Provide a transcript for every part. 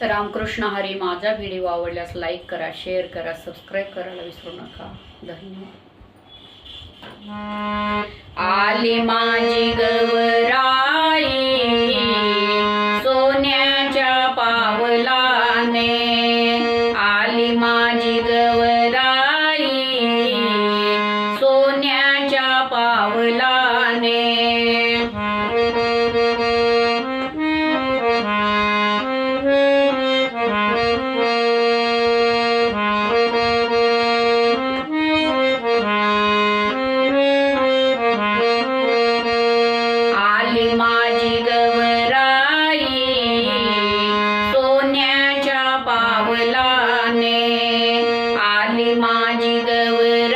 तर रामकृष्ण हरी माझा व्हिडिओ आवडल्यास लाईक करा शेअर करा सबस्क्राईब करायला विसरू नका. धन्यवाद. आले माझी गवराई सोन्याच्या पावलाने. आली माझी गवरा மாணிகவர்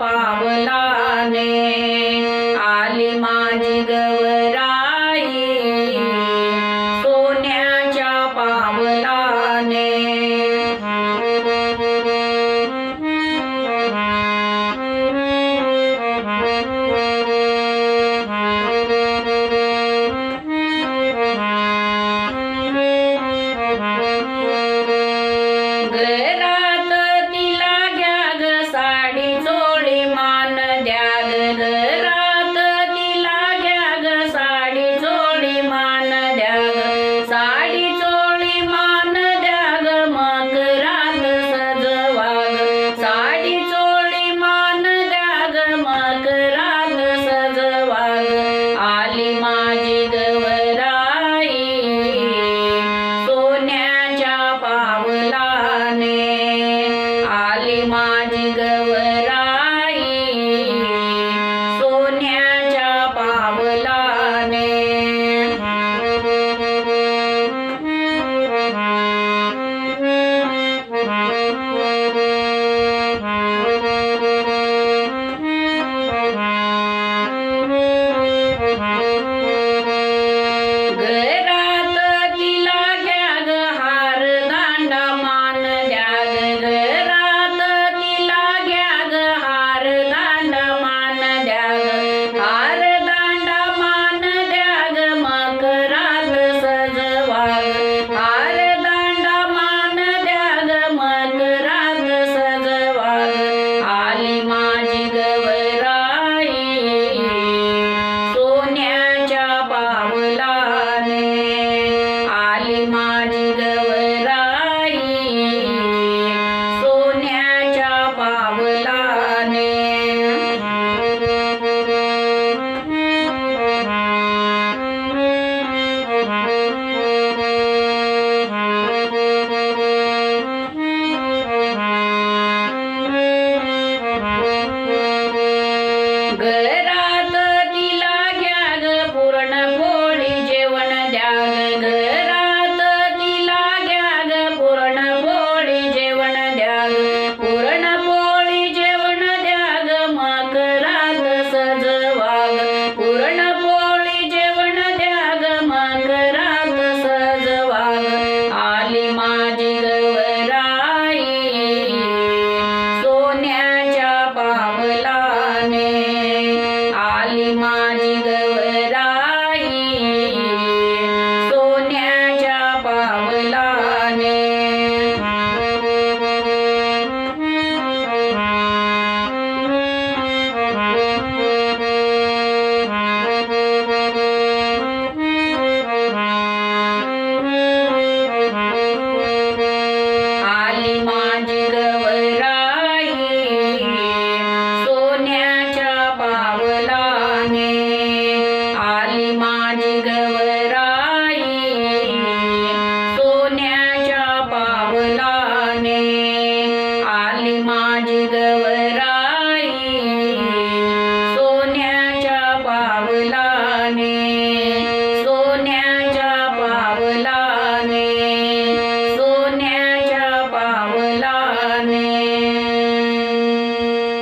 पावलाने आली माझी